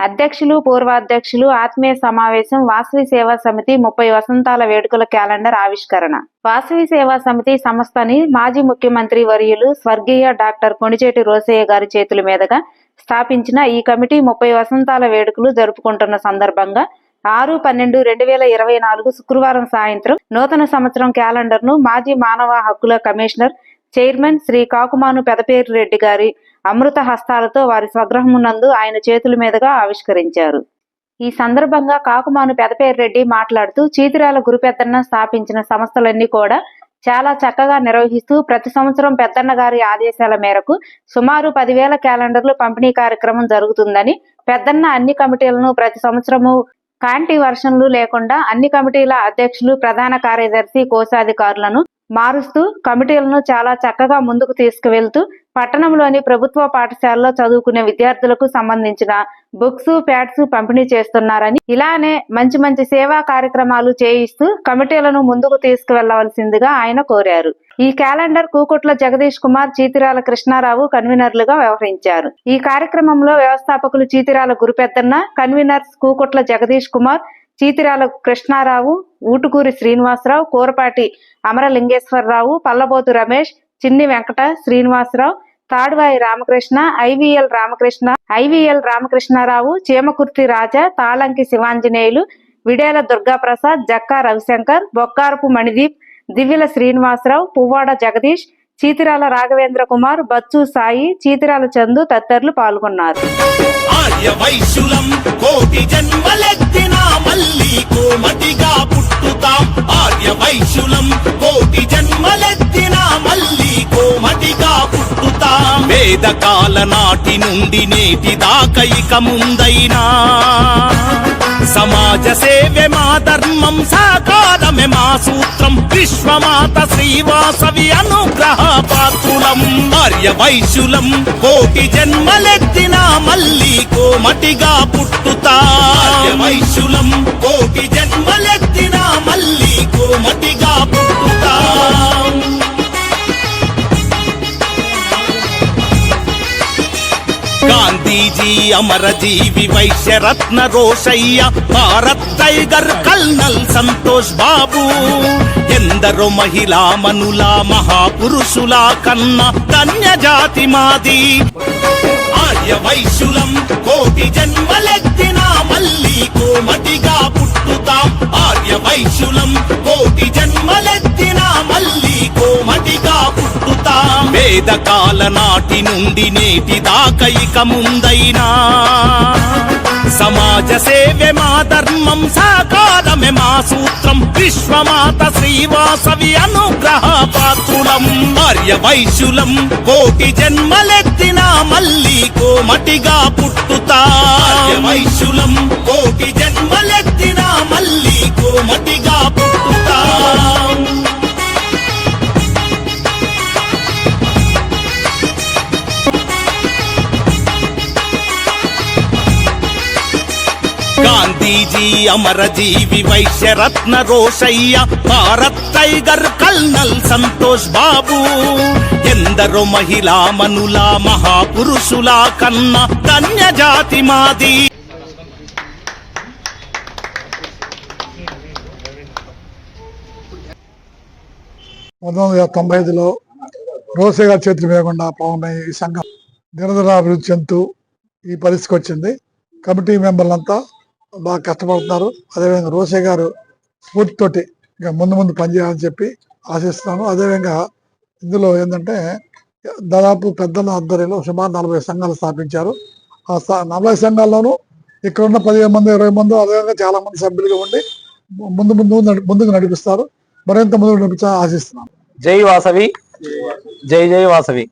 అధ్యక్షులు పూర్వాధ్యక్షులు ఆత్మీయ సమావేశం వాసవి సేవా సమితి ముప్పై వసంతాల వేడుకల క్యాలెండర్ ఆవిష్కరణ. వాసవి సేవా సమితి సంస్థని మాజీ ముఖ్యమంత్రి వర్యులు స్వర్గీయ డాక్టర్ కొణిచేటి రోసయ్య గారి చేతుల మీదుగా స్థాపించిన ఈ కమిటీ ముప్పై వసంతాల వేడుకలు జరుపుకుంటున్న సందర్భంగా ఆరు పన్నెండు రెండు వేల ఇరవై నాలుగు శుక్రవారం సాయంత్రం నూతన సంవత్సరం క్యాలెండర్ను మాజీ మానవ హక్కుల కమిషనర్ చైర్మన్ శ్రీ కాకుమాను పెదపేరు రెడ్డి గారి అమృత హస్తాలతో వారి స్వగృహమునందు ఆయన చేతుల మీదుగా ఆవిష్కరించారు. ఈ సందర్భంగా కాకుమాను పెదపేరెడ్డి మాట్లాడుతూ చీతిరాల గురుపెద్దన్న స్థాపించిన సంస్థలన్నీ కూడా చాలా చక్కగా నిర్వహిస్తూ ప్రతి సంవత్సరం పెద్దన్న గారి ఆదేశాల మేరకు సుమారు పదివేల క్యాలెండర్లు పంపిణీ కార్యక్రమం జరుగుతుందని పెద్దన్న అన్ని కమిటీలను ప్రతి సంవత్సరము కాంటి వర్షన్లు లేకుండా అన్ని కమిటీల అధ్యక్షులు ప్రధాన కార్యదర్శి కోశాధికారులను మారుస్తూ కమిటీలను చాలా చక్కగా ముందుకు తీసుకువెళ్తూ పట్టణంలోని ప్రభుత్వ పాఠశాలలో చదువుకునే విద్యార్థులకు సంబంధించిన బుక్స్ ప్యాడ్స్ పంపిణీ చేస్తున్నారని ఇలానే మంచి మంచి సేవా కార్యక్రమాలు చేయిస్తూ కమిటీలను ముందుకు తీసుకువెళ్ళవలసిందిగా ఆయన కోరారు. ఈ క్యాలెండర్ కూకుట్ల జగదీష్ కుమార్ చీతిరాల కృష్ణారావు కన్వీనర్లుగా వ్యవహరించారు. ఈ కార్యక్రమంలో వ్యవస్థాపకులు Chitirala Gurupeddanna convenors Kukutla Jagadish Kumar Chitirala Krishnarao Utukuri Srinivasarao Kurapati Amaralingeswararao Pallabothu Ramesh Chinni Venkata Srinivasarao Taduvai Ramakrishna IVL Ramakrishna IVL Ramakrishnarao Chimakurthi Raja Talanki Sivanjaneyulu Videla Durgaprasad Jakka Ravishankar Bokkarapu Manideep Divyala Srinivasarao Puvvada Jagadish Chitirala Raghavendra Kumar Bachu Sai Chitirala Chandu తదితరులు పాల్గొన్నారు. ఆర్య వైశ్యులం కోటి జన్మలెత్తిన మళ్ళీ కోమటిగా పుట్టుతాం. ఆర్య వైశ్యులం కోటి జన్మలెత్తిన మళ్ళీ కోమటిగా పుట్టుతాం. వేదకాల నాటి నుండి నేటి దాకైక ముందైనా. సమాజ సేవే మా ధర్మం సాకారమే మా సూత్రం. విశ్వమాత శ్రీవాసవి అనుగ్రహ పాత్రులం ఆర్య వైశ్యులం. కోటి జన్మలెత్తిన మళ్ళీ కోమటిగా పుట్టుతా. వైశ్యులం కోటి జన్మలెత్తిన మళ్ళీ కోమటిగా పుట్టుతా. అమరజీవి వైశ్యరత్న రోషయ్య భారత్ టైగర్ కల్నల్ సంతోష్ బాబు. ఎందరో మహిళా మనుల మహాపురుషుల కన్న ధన్య జాతి మాది. ఆర్య వైశ్యులం కోటి జన్మలెత్తిన మళ్ళీ కోమటిగా పుట్టుతాం. ఆర్య వైశ్యులం కోటి జన్మలెత్తి వేదకాల నాటి నుండి నేటి దాకా ఇక ముందైనా. సమాజ సేవే మా ధర్మం సాకారమే మా సూత్రం. విశ్వమాత శ్రీవాసవి అనుగ్రహ పాత్రులం. ఆర్య వైశ్యులం కోటి జన్మలెత్తిన మళ్ళీ కోమటిగా పుట్టుతా. వైశ్యులం కోటి జన్మలెత్తిన మళ్ళీ కోమటిగా పుట్టు గాంధీజీ అమరజీవి వైశ్యరత్న రోషయ్య భారత్ టైగర్ కల్నల్ సంతోష్ బాబు. ఎందరో మహిళా మనుల మహాపురుషుల కన్న ధన్య జాతి మాది. పంతొమ్మిది వందల తొంభై ఐదులో రోసే గారి చేతుల మీద గుండా ఈ సంఘం నిరంతర అభివృద్ధి చెందుతూ ఈ పరిస్థితికి వచ్చింది. కమిటీ మెంబర్లంతా బాగా కష్టపడుతున్నారు. అదేవిధంగా రోసే గారు స్ఫూర్తితోటి ఇంకా ముందు ముందు పనిచేయాలని చెప్పి ఆశిస్తున్నాను. అదేవిధంగా ఇందులో ఏంటంటే దాదాపు పెద్దల ఆధ్వర్యంలో సుమారు నలభై సంఘాలు స్థాపించారు. ఆ నలభై సంఘాల్లోనూ ఇక్కడ ఉన్న పదిహేను మంది ఇరవై మంది అదేవిధంగా చాలా మంది సభ్యులుగా ఉండి ముందు ముందు ముందుకు నడిపిస్తారు. మరింత ముందుకు నడిపించాలని ఆశిస్తున్నాను. జై వాసవి. జై జై వాసవి.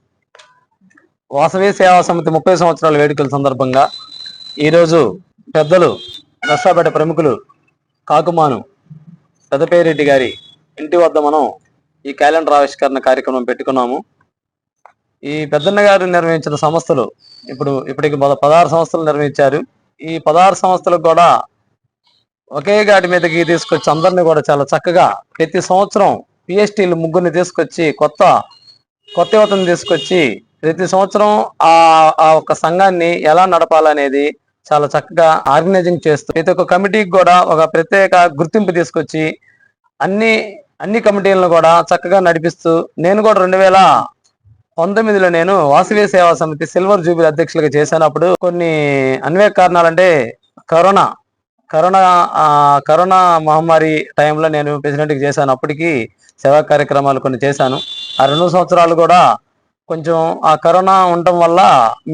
వాసవి సేవా సమితి ముప్పై సంవత్సరాల వేడుకల సందర్భంగా ఈరోజు పెద్దలు నర్సాపేట ప్రముఖులు కాకుమాను పెదపేరెడ్డి గారి ఇంటి వద్ద మనం ఈ క్యాలెండర్ ఆవిష్కరణ కార్యక్రమం పెట్టుకున్నాము. ఈ పెద్దన్న గారు నిర్వహించిన సంస్థలు ఇప్పుడు ఇప్పటికి పదహారు సంస్థలు నిర్వహించారు. ఈ పదహారు సంస్థలకు కూడా ఒకే గాడి మీదకి తీసుకొచ్చి అందరిని కూడా చాలా చక్కగా ప్రతి సంవత్సరం పిఎస్టీలు ముగ్గురిని తీసుకొచ్చి కొత్త కొత్త యువతను తీసుకొచ్చి ప్రతి సంవత్సరం ఆ ఆ ఒక సంఘాన్ని ఎలా నడపాలనేది చాలా చక్కగా ఆర్గనైజింగ్ చేస్తూ ప్రతి ఒక్క కమిటీకి కూడా ఒక ప్రత్యేక గుర్తింపు తీసుకొచ్చి అన్ని అన్ని కమిటీలను కూడా చక్కగా నడిపిస్తూ నేను కూడా రెండు వేల పంతొమ్మిదిలో నేను వాసవి సేవా సమితి సిల్వర్ జూబిలీ అధ్యక్షులుగా చేసినప్పుడు కొన్ని అన్వేక కారణాలంటే కరోనా కరోనా కరోనా మహమ్మారి టైంలో నేను ప్రెసిడెంట్కి చేశాను. అప్పటికి సేవా కార్యక్రమాలు కొన్ని చేశాను. ఆ రెండు సంవత్సరాలు కూడా కొంచెం ఆ కరోనా ఉండటం వల్ల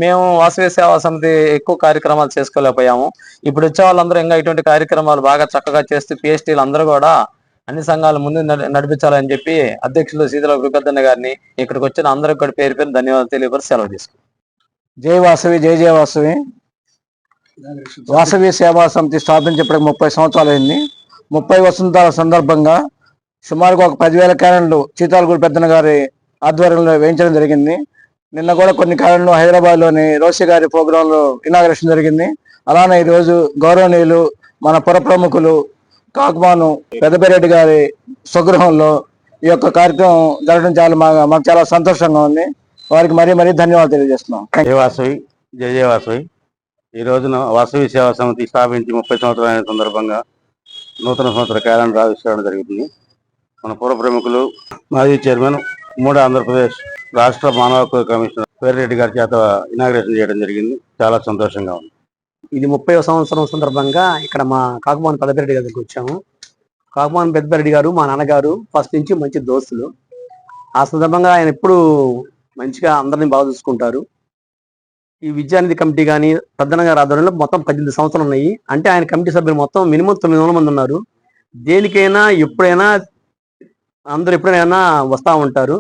మేము వాసవి సేవా సమితి ఎక్కువ కార్యక్రమాలు చేసుకోలేకపోయాము. ఇప్పుడు వచ్చే వాళ్ళందరూ ఇంకా ఇటువంటి కార్యక్రమాలు బాగా చక్కగా చేస్తూ పిహెచ్డీలు అందరూ కూడా అన్ని సంఘాలు ముందు నడిపించాలని చెప్పి అధ్యక్షులు సీతల గురుపెద్దన్న గారిని ఇక్కడికి వచ్చిన అందరూ కూడా పేరు పేరు ధన్యవాదాలు తెలియపరి సెలవు తీసుకుంటాం జై వాసవి జై జయ వాసవి. వాసవి సేవా సమితి స్థాపించేప్పటికి ముప్పై సంవత్సరాలు అయింది. ముప్పై వసంతాల సందర్భంగా సుమారుగా ఒక పదివేల క్యారెండ్లు చీతాలగూడి పెద్దన గారి ఆధ్వర్యంలో వేయించడం జరిగింది. నిన్న కూడా కొన్ని కాలంలో హైదరాబాద్లోని రోషి గారి ప్రోగ్రాంలో ఇనాగ్రేషన్ జరిగింది. అలానే ఈ రోజు గౌరవనీయులు మన పుర ప్రముఖులు కాకుమాను పెద్దపరెడ్డి గారి స్వగృహంలో ఈ యొక్క కార్యక్రమం జరగడం చాలా మా- మాకు చాలా సంతోషంగా ఉంది. వారికి మరీ మరీ ధన్యవాదాలు తెలియజేస్తున్నాం. జయ వాసవి జయ జయ వాసవి. ఈ రోజున వాసవి సేవా సమితి స్థాపించి ముప్పై సంవత్సరాల సందర్భంగా నూతన సంవత్సర కార్యాలయం ఆవిష్కరణ జరుగుతుంది. మన పూర్వ ప్రముఖులు మాజీ చైర్మన్ ఉమ్మడి ఆంధ్రప్రదేశ్ రాష్ట్ర మానవ హక్కుల కమిషనర్ పేరెడ్డి గారి చేత ఇనాగ్రేషన్ చేయడం జరిగింది. చాలా సంతోషంగా ఉంది. ఇది ముప్పై సంవత్సరం సందర్భంగా ఇక్కడ మా కాకుమాన్ పెద్దపెరెడ్డి గారికి వచ్చాము. కాకుమాన్ పెద్దపెరెడ్డి గారు మా నాన్నగారు ఫస్ట్ నుంచి మంచి దోస్తులు. ఆ సందర్భంగా ఆయన ఎప్పుడు మంచిగా అందరిని బాగా చూసుకుంటారు. ఈ విద్యానిధి కమిటీ కానీ ప్రధానంగా ఆధ్వర్యంలో మొత్తం పద్దెనిమిది సంవత్సరాలు ఉన్నాయి. అంటే ఆయన కమిటీ సభ్యులు మొత్తం మినిమం తొమ్మిది వందల మంది ఉన్నారు. దేనికైనా ఎప్పుడైనా అందరూ ఎప్పుడైనా వస్తూ ఉంటారు.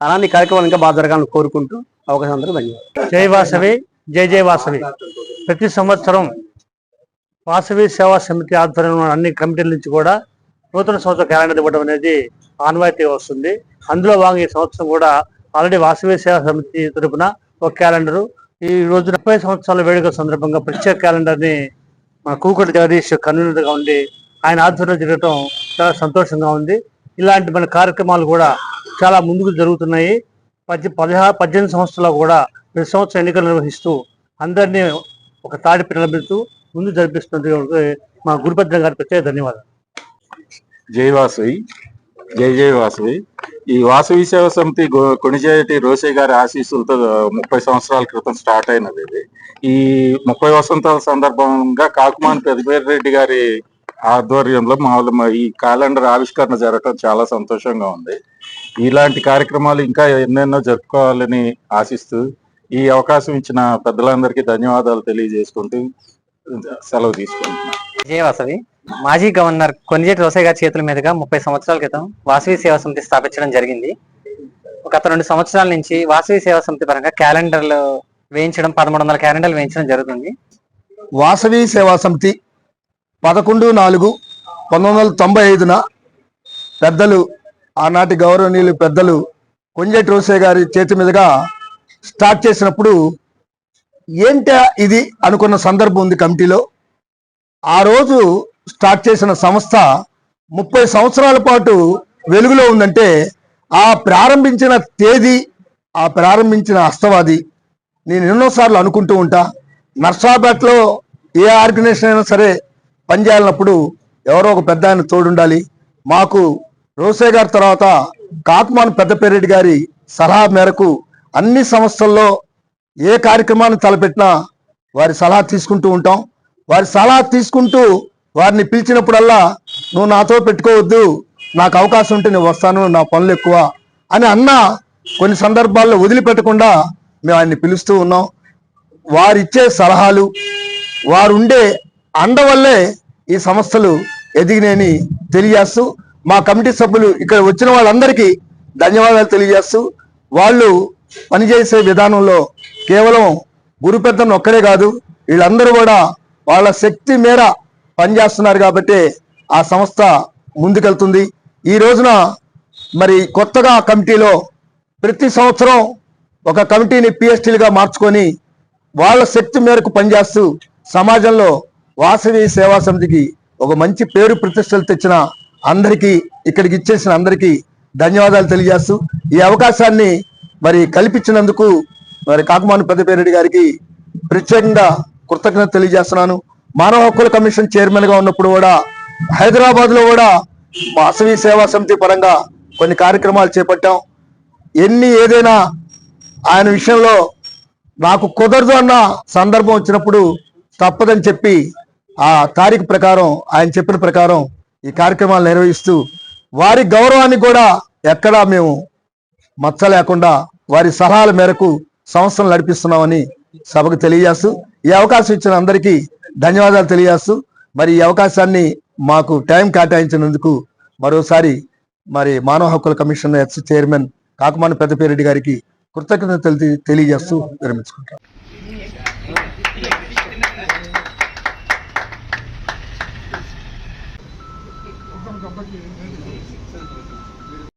అలాంటి కార్యక్రమాలు ఇంకా బాగా జరగాలని కోరుకుంటూ అవకాశం అందరూ ధన్యవాదాలు. జై వాసవి జై జై వాసవి. ప్రతి సంవత్సరం వాసవి సేవా సమితి ఆధ్వర్యంలో అన్ని కమిటీల నుంచి కూడా నూతన సంవత్సర క్యాలెండర్ ఇవ్వడం అనేది ఆనవాయితీ వస్తుంది. అందులో భాగంగా ఈ సంవత్సరం కూడా ఆల్రెడీ వాసవి సేవా సమితి తరపున ఒక క్యాలెండర్. ఈ రోజు ముప్పై సంవత్సరాల వేడుక సందర్భంగా ప్రత్యేక క్యాలెండర్ని మన కూకటి జగదీష్ కన్వీనర్గా ఉండి ఆయన ఆధ్వర్యంలో జరగడం చాలా సంతోషంగా ఉంది. ఇలాంటి మన కార్యక్రమాలు కూడా చాలా ముందుకు జరుగుతున్నాయి. పద్దె పదహారు పద్దెనిమిది సంవత్సరాలు కూడా ప్రతి సంవత్సరం ఎన్నికలు నిర్వహిస్తూ అందరినీ ఒక తాడి నిలబెడుతూ ముందు జరిపిస్తున్నది మా గురుపద్ర గారి ప్రత్యేక ధన్యవాదాలు. జై వాసవి. జై జై వాసవి. ఈ వాసవి సేవ సమితి గో- కొణిజేటి రోసే గారి ఆశీస్సులతో ముప్పై సంవత్సరాల క్రితం స్టార్ట్ అయినది ఇది. ఈ ముప్పై వసంతాల సందర్భంగా కాకుమాన్ పెద్దపేరెడ్డి గారి ఆధ్వర్యంలో మామూలు మా ఈ క్యాలెండర్ ఆవిష్కరణ జరగటం చాలా సంతోషంగా ఉంది. ఇలాంటి కార్యక్రమాలు ఇంకా ఎన్నెన్నో జరుపుకోవాలని ఆశిస్తూ ఈ అవకాశం ఇచ్చిన పెద్దలందరికీ ధన్యవాదాలు తెలియజేసుకుంటూ సెలవు తీసుకుంటున్నాను. విజయవాసవి మాజీ గవర్నర్ కొనిజేటి రోసయ్య గారి చేతుల మీదుగా ముప్పై సంవత్సరాల క్రితం వాసవి సేవా సమితి స్థాపించడం జరిగింది. గత రెండు సంవత్సరాల నుంచి వాసవి సేవా సమితి పరంగా క్యాలెండర్లు వేయించడం పదమూడు వందల క్యాలెండర్లు వేయించడం జరుగుతుంది. వాసవి సేవా సమితి పదకొండు నాలుగు పంతొమ్మిది వందల తొంభై ఐదున పెద్దలు ఆనాటి గౌరవనీయులు పెద్దలు కొంజేటి రోసే గారి చేతి మీదుగా స్టార్ట్ చేసినప్పుడు ఏంటా ఇది అనుకున్న సందర్భం ఉంది కమిటీలో. ఆ రోజు స్టార్ట్ చేసిన సంస్థ ముప్పై సంవత్సరాల పాటు వెలుగులో ఉందంటే ఆ ప్రారంభించిన తేదీ ఆ ప్రారంభించిన అస్తవాది నేను ఎన్నోసార్లు అనుకుంటూ ఉంటా. నర్సాపేటలో ఏ ఆర్గనైజేషన్ అయినా సరే పనిచేయాలన్నప్పుడు ఎవరో ఒక పెద్ద ఆయన తోడుండాలి. మాకు రోసే గారి తర్వాత కాకుమాన్ పెద్దపేరెడ్డి గారి సలహా మేరకు అన్ని సంస్థల్లో ఏ కార్యక్రమాన్ని తలపెట్టినా వారి సలహా తీసుకుంటూ ఉంటాం. వారి సలహా తీసుకుంటూ వారిని పిలిచినప్పుడల్లా నువ్వు నాతో పెట్టుకోవద్దు నాకు అవకాశం ఉంటే నేను వస్తాను నా పనులు ఎక్కువ అని అన్న కొన్ని సందర్భాల్లో వదిలిపెట్టకుండా మేము ఆయన్ని పిలుస్తూ ఉన్నాం. వారిచ్చే సలహాలు వారు ఉండే అండ వల్లే ఈ సంస్థలు ఎదిగినాయని తెలియజేస్తూ మా కమిటీ సభ్యులు ఇక్కడ వచ్చిన వాళ్ళందరికీ ధన్యవాదాలు తెలియజేస్తూ వాళ్ళు పనిచేసే విధానంలో కేవలం గురు పెద్దను ఒక్కడే కాదు వీళ్ళందరూ కూడా వాళ్ళ శక్తి మేర పనిచేస్తున్నారు కాబట్టి ఆ సంస్థ ముందుకెళ్తుంది. ఈ రోజున మరి కొత్తగా కమిటీలో ప్రతి సంవత్సరం ఒక కమిటీని పిఎస్టీలుగా మార్చుకొని వాళ్ళ శక్తి మేరకు పనిచేస్తూ సమాజంలో వాసవి సేవా సమితికి ఒక మంచి పేరు ప్రతిష్టలు తెచ్చిన అందరికీ ఇక్కడికి ఇచ్చేసిన అందరికీ ధన్యవాదాలు తెలియజేస్తూ ఈ అవకాశాన్ని మరి కల్పించినందుకు మరి కాకుమాను పెద్దపేరెడ్డి గారికి ప్రత్యేకంగా కృతజ్ఞత తెలియజేస్తున్నాను. మానవ హక్కుల కమిషన్ చైర్మన్గా ఉన్నప్పుడు కూడా హైదరాబాద్లో కూడా వాసవి సేవా సమితి పరంగా కొన్ని కార్యక్రమాలు చేపట్టాం. ఎన్ని ఏదైనా ఆయన విషయంలో నాకు కుదరదు అన్న సందర్భం వచ్చినప్పుడు తప్పదని చెప్పి ఆ తారీఖు ప్రకారం ఆయన చెప్పిన ప్రకారం ఈ కార్యక్రమాలు నిర్వహిస్తూ వారి గౌరవాన్ని కూడా ఎక్కడా మేము మచ్చ లేకుండా వారి సలహాల మేరకు సంస్థలు నడిపిస్తున్నామని సభకు తెలియజేస్తూ ఈ అవకాశం ఇచ్చిన అందరికీ ధన్యవాదాలు తెలియజేస్తూ మరి ఈ అవకాశాన్ని మాకు టైం కేటాయించినందుకు మరోసారి మరి మానవ హక్కుల commission ex chairman Kakumani Peddapereddy గారికి కృతజ్ఞతలు తెలియజేస్తూ విరమించుకుంటాం